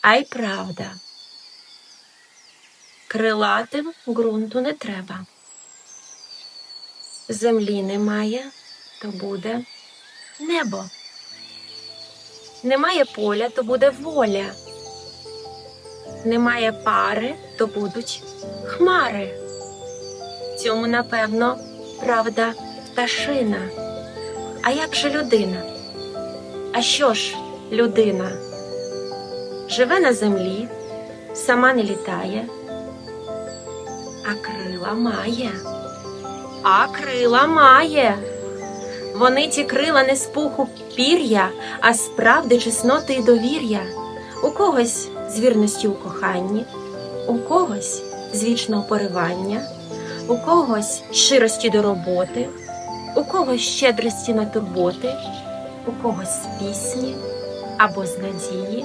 А й правда. Крилатим ґрунту не треба. Землі немає, то буде небо. Немає поля, то буде воля. Немає пари, то будуть хмари. Цьому, напевно, правда пташина. А як же людина? А що ж людина? Живе на землі, сама не літає, а крила має. А крила має. Вони ті крила не з пуху пір'я, а з правди, чесноти і довір'я. У когось з вірності у коханні, у когось з вічного поривання, у когось з ширості до роботи, у когось щедрості на турботи, у когось з пісні або з надії,